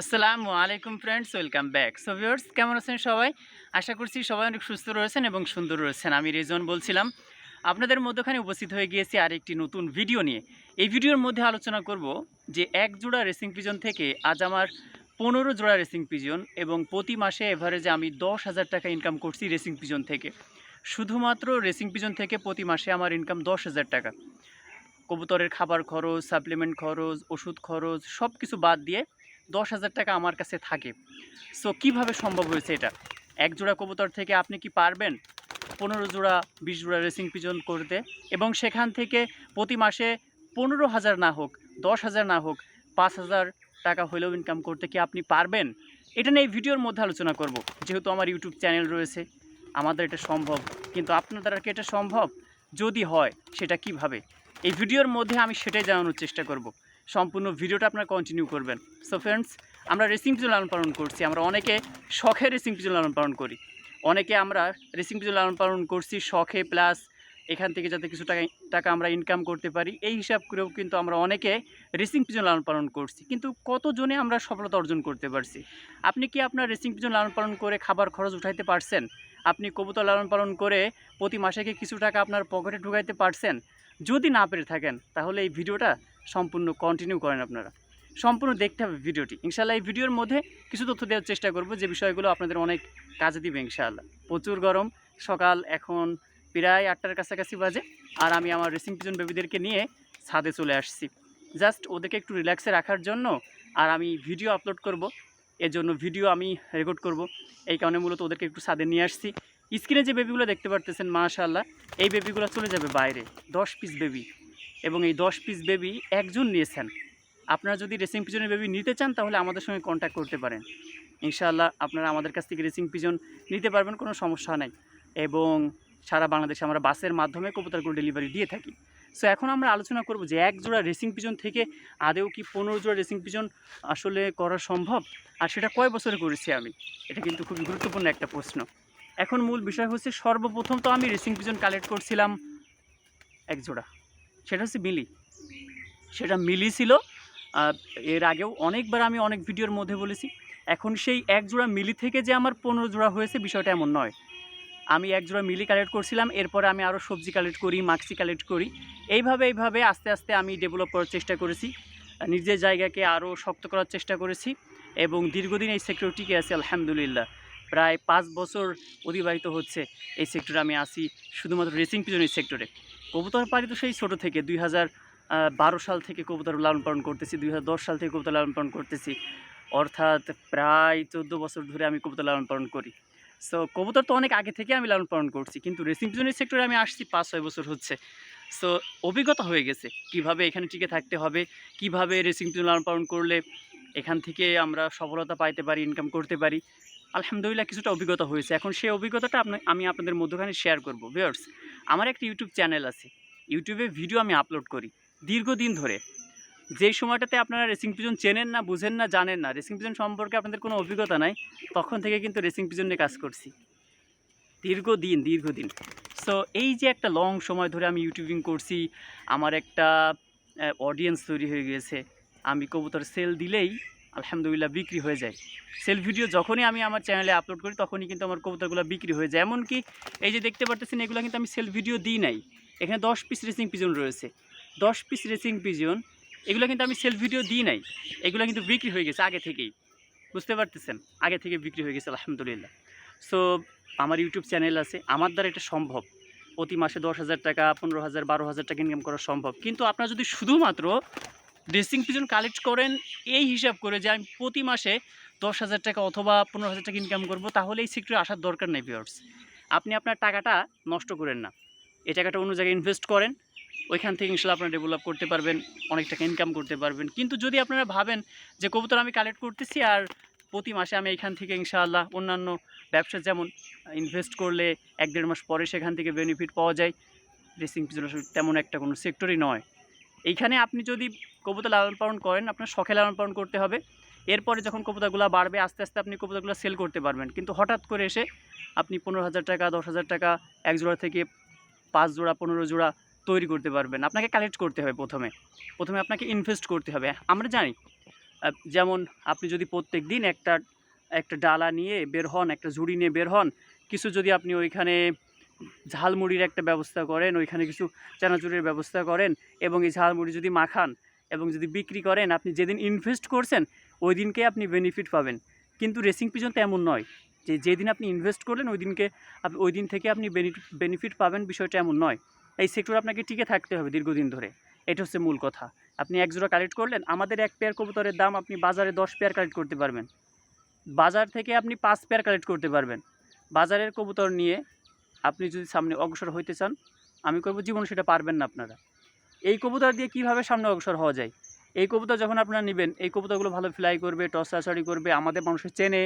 আসসালামু আলাইকুম friends welcome back so viewers কেমন আছেন সবাই? আশা করছি সবাই অনেক সুস্থ রয়েছেন এবং সুন্দর রয়েছেন। আমি রেজন বলছিলাম। আপনাদের মধ্যখানে উপস্থিত হয়ে গিয়েছি আরেকটি নতুন ভিডিও নিয়ে। এই ভিডিওর মধ্যে আলোচনা করব যে এক জোড়া রেসিং পিজন থেকে আজ আমার পনেরো জোড়া রেসিং পিজন এবং প্রতি মাসে এভারেজে আমি দশ হাজার টাকা ইনকাম করছি রেসিং পিজন থেকে। শুধুমাত্র রেসিং পিজন থেকে প্রতি মাসে আমার ইনকাম দশ হাজার টাকা। কবুতরের খাবার খরচ সাপ্লিমেন্ট খরচ, ওষুধ খরচ সব কিছু বাদ দিয়ে দশ হাজার টাকা আমার কাছে থাকে। সো কীভাবে সম্ভব হয়েছে এটা? এক জোড়া কবুতর থেকে আপনি কি পারবেন? পনেরো জোড়া, বিশ জোড়া রেসিং পিজন করতে। এবং সেখান থেকে প্রতি মাসে পনেরো হাজার না হোক, দশ হাজার না হোক, পাঁচ হাজার টাকা হলেও ইনকাম করতে কি আপনি পারবেন? এটা নিয়ে ভিডিওর মধ্যে আলোচনা করব। যেহেতু আমার ইউটিউব চ্যানেল রয়েছে, আমাদের এটা সম্ভব। কিন্তু আপনার দ্বারা কি এটা সম্ভব? যদি হয়, সেটা কীভাবে? এই ভিডিওর মধ্যে আমি সেটাই জানানোর চেষ্টা করব। সম্পূর্ণ ভিডিওটা আপনারা কন্টিনিউ করবেন। সো ফ্রেন্ডস আমরা রেসিং পিজন লালন পালন করছি। আমরা অনেকে শখে রেসিং পিজন লালন পালন করি। অনেকে আমরা রেসিং পিজন লালন পালন করছি শখে প্লাস এখান থেকে যাতে কিছু টাকা টাকা আমরা ইনকাম করতে পারি। এই হিসাব করেও কিন্তু আমরা অনেকে রেসিং পিজন লালন পালন করছি। কিন্তু কতজনে আমরা সফলতা অর্জন করতে পারছি? আপনি কি আপনার রেসিং পিজন লালন পালন করে খাবার খরচ উঠাইতে পারছেন? আপনি কবুতর লালন পালন করে প্রতি মাসে কি কিছু টাকা আপনার পকেটে ঢুকাইতে পারছেন? যদি না পেরে থাকেন, তাহলে এই ভিডিওটা সম্পূর্ণ কন্টিনিউ করেন আপনারা। সম্পূর্ণ দেখতে হবে ভিডিওটি। ইনশাল্লাহ এই ভিডিওর মধ্যে কিছু তথ্য দেওয়ার চেষ্টা করব, যে বিষয়গুলো আপনাদের অনেক কাজে দিবে ইনশাআল্লাহ। প্রচুর গরম, সকাল এখন প্রায় আটটার কাছাকাছি বাজে, আর আমি আমার রেসিং পিজন বেবিদেরকে নিয়ে ছাদে চলে আসছি। জাস্ট ওদেরকে একটু রিল্যাক্সে রাখার জন্য, আর আমি ভিডিও আপলোড করব এর জন্য ভিডিও আমি রেকর্ড করব। এই কারণে মূলত ওদেরকে একটু ছাদে নিয়ে আসছি। স্ক্রিনে যে বেবিগুলো দেখতে পারতেছেন, মাশাআল্লাহ, এই বেবিগুলো চলে যাবে বাইরে, দশ পিস বেবি এবং এই দশ পিস বেবি একজন নিয়েছেন। আপনারা যদি রেসিং পিজনের বেবি নিতে চান, তাহলে আমাদের সঙ্গে কন্ট্যাক্ট করতে পারেন। ইনশাআল্লাহ আপনারা আমাদের কাছ থেকে রেসিং পিজন নিতে পারবেন, কোনো সমস্যা নাই। এবং সারা বাংলাদেশে আমরা বাসের মাধ্যমে কবুতরগুলো ডেলিভারি দিয়ে থাকি। সো এখন আমরা আলোচনা করব যে এক জোড়া রেসিং পিজন থেকে আদেও কি পনেরো জোড়া রেসিং পিজন আসলে করা সম্ভব? আর সেটা কয় বছরে করেছি আমি? এটা কিন্তু খুবই গুরুত্বপূর্ণ একটা প্রশ্ন। এখন মূল বিষয় হচ্ছে সর্বপ্রথম তো আমি রেসিং পিজন কালেক্ট করছিলাম এক জোড়া। সেটা হচ্ছে মিলি। সেটা মিলি ছিল। এর আগেও অনেকবার আমি অনেক ভিডিওর মধ্যে বলেছি, এখন সেই এক জোড়া মিলি থেকে যে আমার পনেরো জোড়া হয়েছে বিষয়টা এমন নয়। আমি এক জোড়া মিলি কালেক্ট করছিলাম, এরপরে আমি আরও সবজি কালেক্ট করি, মাক্সি কালেক্ট করি। এইভাবে এইভাবে আস্তে আস্তে আমি ডেভেলপ করার চেষ্টা করেছি, নিজের জায়গাকে আরও শক্ত করার চেষ্টা করেছি এবং দীর্ঘদিন এই সেক্টর টিকে আছি, আলহামদুলিল্লাহ। প্রায় পাঁচ বছর অতিবাহিত হচ্ছে এই সেক্টরে আমি আসি শুধুমাত্র রেসিং পিজন এই সেক্টরে কবুতর পাড়ি তো সেই ছোটো থেকে, দুই বারো সাল থেকে কবুতর লালন পালন করতেছি, দুই হাজার দশ সাল থেকে কবুতর লালন পালন করতেছি। অর্থাৎ প্রায় চোদ্দ বছর ধরে আমি কবুতর লালন পালন করি। সো কবুতর তো অনেক আগে থেকে আমি লালন পালন করছি, কিন্তু রেসিং পিজনের সেক্টরে আমি আসছি পাঁচ, ছয় বছর হচ্ছে। সো অভিজ্ঞতা হয়ে গেছে, কীভাবে এখানে টিকে থাকতে হবে, কীভাবে রেসিং পিজন লালন পালন করলে এখান থেকে আমরা সফলতা পাইতে পারি ইনকাম করতে পারি। আলহামদুলিল্লাহ, কিছুটা অভিজ্ঞতা হয়েছে। এখন সেই অভিজ্ঞতাটা আমি আপনাদের মধ্যখানে শেয়ার করব ভিউয়ার্স আমার একটা ইউটিউব চ্যানেল আছে। ইউটিউবে ভিডিও আমি আপলোড করি, দীর্ঘদিন ধরে। যেই সময়টাতে আপনারা রেসিং পিজন চেনেন না, বুঝেন না, জানেন না রেসিং পিজন সম্পর্কে আপনাদের কোনো অভিজ্ঞতা নাই, তখন থেকে কিন্তু রেসিং পিজন নিয়ে কাজ করছি। দীর্ঘদিন দীর্ঘদিন। সো এই যে একটা লং সময় ধরে আমি ইউটিউবিং করছি, আমার একটা অডিয়েন্স তৈরি হয়ে গিয়েছে। আমি কবুতর সেল দিলেই আলহামদুলিল্লাহ বিক্রি হয়ে যায়। সেল ভিডিও যখনই আমি আমার চ্যানেলে আপলোড করি, তখনই কিন্তু আমার কবুতরগুলো বিক্রি হয়ে যায়। এমনকি এই যে দেখতে পারতেছেন, এগুলো কিন্তু আমি সেল ভিডিও দিই নাই। এখানে দশ পিস রেসিং পিজন রয়েছে। দশ পিস রেসিং পিজন এগুলো কিন্তু আমি সেল ভিডিও দিই নাই। এগুলো কিন্তু বিক্রি হয়ে গেছে আগে থেকেই। বুঝতে পারতেছেন? আগে থেকে বিক্রি হয়ে গেছে, আলহামদুলিল্লাহ। সো আমার ইউটিউব চ্যানেল আছে। আমার দ্বারা এটা সম্ভব। প্রতি মাসে দশ হাজার টাকা, পনেরো হাজার, বারো হাজার টাকা ইনকাম করা সম্ভব। কিন্তু আপনারা যদি শুধুমাত্র ড্রেসিং পিজন কালেক্ট করেন, এই হিসাব করে যে আমি প্রতি মাসে দশ হাজার টাকা অথবা পনেরো হাজার টাকা ইনকাম করব তাহলে এই সেক্টরে আসার দরকার নেই ভিউয়ার্স আপনি আপনার টাকাটা নষ্ট করেন না। এই টাকাটা অন্য জায়গায় ইনভেস্ট করেন, ওইখান থেকে ইনশাল্লাহ আপনারা ডেভেলপ করতে পারবেন, অনেক টাকা ইনকাম করতে পারবেন। কিন্তু যদি আপনারা ভাবেন যে কবুতর আমি কালেক্ট করতেছি আর প্রতি মাসে আমি এখান থেকে ইনশাআল্লাহ অন্যান্য ব্যবসা যেমন ইনভেস্ট করলে এক দেড় মাস পরে সেখান থেকে বেনিফিট পাওয়া যায় ড্রেসিং পিজন তেমন একটা কোনো সেক্টরই নয়। এইখানে আপনি যদি কবুতর লালন পালন করেন, আপনার শখে লালন পালন করতে হবে। এরপরে যখন কবুতরগুলো বাড়বে, আস্তে আস্তে আপনি কবুতরগুলো সেল করতে পারবেন। কিন্তু হঠাৎ করে এসে আপনি পনেরো হাজার টাকা, দশ হাজার টাকা, এক জোড়া থেকে পাঁচ জোড়া, পনেরো জোড়া তৈরি করতে পারবেন। আপনাকে কালেক্ট করতে হবে প্রথমে। প্রথমে আপনাকে ইনভেস্ট করতে হবে। আমরা জানি যেমন আপনি যদি প্রত্যেক দিন একটা একটা ডালা নিয়ে বের হন, একটা ঝুড়ি নিয়ে বের হন, কিছু যদি আপনি ওইখানে ঝালমুড়ির একটা ব্যবস্থা করেন, ওইখানে কিছু চানাচুরের ব্যবস্থা করেন এবং এই ঝালমুড়ি যদি মাখান এবং যদি বিক্রি করেন, আপনি যেদিন ইনভেস্ট করছেন ওই দিনকে আপনি বেনিফিট পাবেন। কিন্তু রেসিং পিজন তো এমন নয়। যে, যেদিন আপনি ইনভেস্ট করলেন ওই দিনকে ওই দিন থেকে আপনি বেনিফিট পাবেন বিষয়টা এমন নয়। এই সেক্টর আপনাকে টিকে থাকতে হবে দীর্ঘদিন ধরে। এটা হচ্ছে মূল কথা। আপনি এক জোড়া কালেক্ট করলেন, আমাদের এক পেয়ার কবুতরের দাম আপনি বাজারে দশ পেয়ার কালেক্ট করতে পারবেন। বাজার থেকে আপনি পাঁচ পেয়ার কালেক্ট করতে পারবেন। বাজারের কবুতর নিয়ে আপনি যদি সামনে অগ্রসর হইতে চান, আমি করব জীবন সেটা পারবেন না আপনারা। এই কবুতর দিয়ে কীভাবে সামনে অগ্রসর হওয়া যায়? এই কবুতর যখন আপনারা নেবেন, এই কবুতরগুলো ভালো ফ্লাই করবে টসাছাড়ি করবে, আমাদের মানুষের চেনে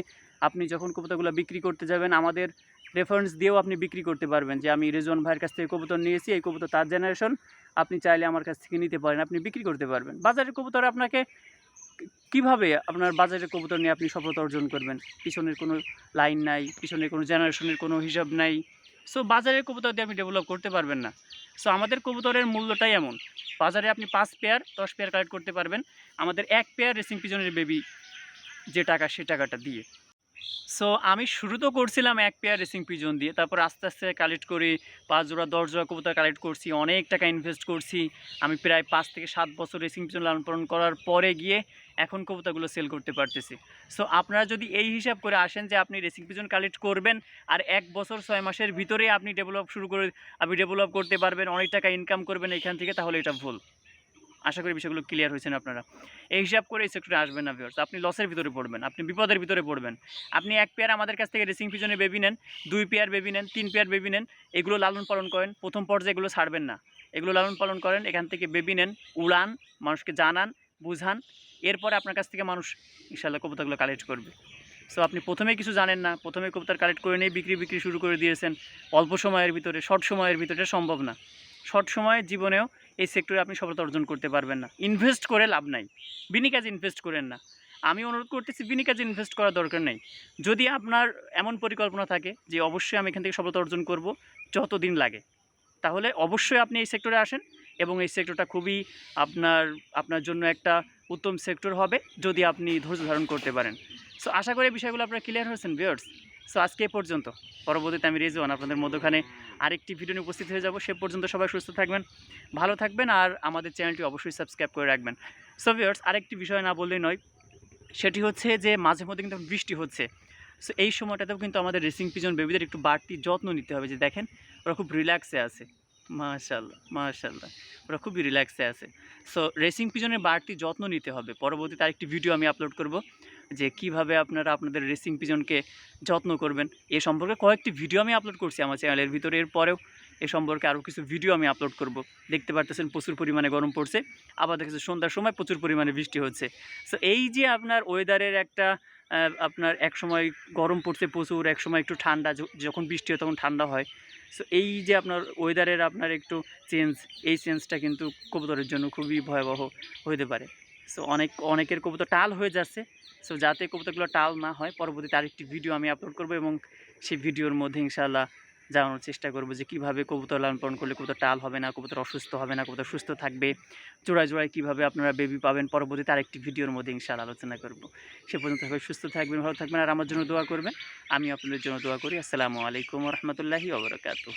আপনি যখন কবুতরগুলো বিক্রি করতে যাবেন, আমাদের রেফারেন্স দিয়েও আপনি বিক্রি করতে পারবেন যে আমি রেজন ভাইয়ের কাছ থেকে কবুতর নিয়েছি, এই কবুতর তার জেনারেশন আপনি চাইলে আমার কাছ থেকে নিতে পারেন, আপনি বিক্রি করতে পারবেন। বাজারের কবুতর আপনাকে কীভাবে আপনার বাজারের কবুতর নিয়ে আপনি সফলতা অর্জন করবেন? পিছনের কোনো লাইন নাই, পিছনের কোনো জেনারেশনের কোনো হিসাব নাই। সো বাজারের কবুতর দিয়ে আপনি ডেভেলপ করতে পারবেন না। সো আমাদের কবুতরের মূল্যটাই এমন। বাজারে আপনি পাঁচ পেয়ার দশ পেয়ার কালেক্ট করতে পারবেন। আমাদের এক পেয়ার রেসিং পিজনের বেবি যে টাকা, সে টাকাটা দিয়ে। সো আমি শুরু তো করছিলাম এক পেয়ার রেসিং পিজন দিয়ে, তারপর আস্তে আস্তে কালেক্ট করে, পাঁচ জোড়া, দশ জোড়া কবুতর কালেক্ট করছি, অনেক টাকা ইনভেস্ট করছি। আমি প্রায় পাঁচ থেকে সাত বছর রেসিং পিজন লালন পালন করার পরে গিয়ে এখন কবুতরগুলো সেল করতে পারতেছি। সো আপনারা যদি এই হিসাব করে আসেন যে আপনি রেসিং পিজন কালেক্ট করবেন, আর এক বছর ছয় মাসের ভিতরে আপনি ডেভেলপ শুরু করে, আপনি ডেভেলপ করতে পারবেন, অনেক টাকা ইনকাম করবেন এখান থেকে, তাহলে এটা ভুল। আশা করি বিষয়গুলো ক্লিয়ার হয়েছেন আপনারা। এই হিসাব করে এই সেক্টরে আসবেন না ভিউয়ার্স আপনি লসের ভিতরে পড়বেন, আপনি বিপদের ভিতরে পড়বেন। আপনি এক পেয়ার আমাদের কাছ থেকে রেসিং পিজনে বেবি নেন, দুই পেয়ার বেবি নেন, তিন পেয়ার বেবি নেন, এগুলো লালন পালন করেন, প্রথম পর্যায়ে এগুলো ছাড়বেন না। এগুলো লালন পালন করেন, এখান থেকে বেবি নেন, উড়ান, মানুষকে জানান, বুঝান, এরপরে আপনার কাছ থেকে মানুষ ইনশাল্লাহ কবিতাগুলো কালেক্ট করবে। সো আপনি প্রথমে কিছু জানেন না, প্রথমে কবুতর কালেক্ট করে নিয়ে বিক্রি বিক্রি শুরু করে দিয়েছেন। অল্প সময়ের ভিতরে শর্ট সময়ের ভিতরে সম্ভব না। শর্ট সময়ের জীবনেও এই সেক্টরে আপনি সফলতা অর্জন করতে পারবেন না। ইনভেস্ট করে লাভ নাই। বিনি কাজে ইনভেস্ট করেন না। আমি অনুরোধ করতেছি, বিনি কাজে ইনভেস্ট করার দরকার নেই। যদি আপনার এমন পরিকল্পনা থাকে যে, অবশ্যই আমি এখান থেকে সফলতা অর্জন করব যত দিন লাগে, তাহলে অবশ্যই আপনি এই সেক্টরে আসেন এবং এই সেক্টরটা খুবই আপনার আপনার জন্য একটা উত্তম সেক্টর হবে যদি আপনি ধৈর্য ধারণ করতে পারেন। সো আশা করি বিষয়গুলো আপনারা ক্লিয়ার হয়েছেন ভিউয়ার্স সো আজকে পর্যন্ত। পরবর্তীতে আমি রেজওয়ান আপনাদের মধ্যখানে আরেকটি ভিডিও নিয়ে উপস্থিত হয়ে যাব। সে পর্যন্ত সবাই সুস্থ থাকবেন, ভালো থাকবেন আর আমাদের চ্যানেলটি অবশ্যই সাবস্ক্রাইব করে রাখবেন। সো ভিউয়ার্স আরেকটি বিষয় না বললেই নয়, সেটি হচ্ছে যে মাঝে মধ্যে কিন্তু বৃষ্টি হচ্ছে। সো এই সময়টাতেও কিন্তু আমাদের রেসিং পিজন বেবিদের একটু বাড়তি যত্ন নিতে হবে যে দেখেন, ওরা খুব রিল্যাক্সে আছে। মাশাল্লাহ মাশাল্লাহ ওরা খুবই রিল্যাক্সে আছে। সো রেসিং পিজনের বাড়তি যত্ন নিতে হবে। পরবর্তীতে আরেকটি ভিডিও আমি আপলোড করব। যে কীভাবে আপনারা আপনাদের রেসিং পিজনকে যত্ন করবেন, এ সম্পর্কে কয়েকটি ভিডিও আমি আপলোড করছি আমার চ্যানেলের ভিতরে। এর পরেও এ সম্পর্কে আরও কিছু ভিডিও আমি আপলোড করব। দেখতে পারতেছেন প্রচুর পরিমাণে গরম পড়ছে। আবার দেখেছি সন্ধ্যার সময় প্রচুর পরিমাণে বৃষ্টি হচ্ছে। সো এই যে আপনার ওয়েদারের একটা আপনার এক সময় গরম পড়ছে প্রচুর এক সময় একটু ঠান্ডা যখন বৃষ্টি হয় তখন ঠান্ডা হয়। সো এই যে আপনার ওয়েদারের আপনার একটু চেঞ্জ এই চেঞ্জটা কিন্তু কবুতরের জন্য খুবই ভয়াবহ হতে পারে। সো অনেক, অনেকের কবুতর টাল হয়ে যাচ্ছে। সো যাতে কবুতরগুলো টাল না হয়, পরবর্তীতে আরেকটি ভিডিও আমি আপলোড করব এবং সেই ভিডিওর মধ্যে ইনশাআল্লাহ জানানোর চেষ্টা করব যে কীভাবে কবুতর লালন পালন করলে কবুতর টাল হবে না, কবুতর অসুস্থ হবে না, কবুতর সুস্থ থাকবে। জোড়ায় জোড়ায় কীভাবে আপনারা বেবি পাবেন, পরবর্তীতে আরেকটি ভিডিওর মধ্যে ইনশাআল্লাহ আলোচনা করব। সে পর্যন্ত সবাই সুস্থ থাকবেন, ভালো থাকবেন আর আমার জন্য দোয়া করবেন। আমি আপনাদের জন্য দোয়া করি। আসসালামু আলাইকুম রহমতুল্লাহি ওবরাকাতু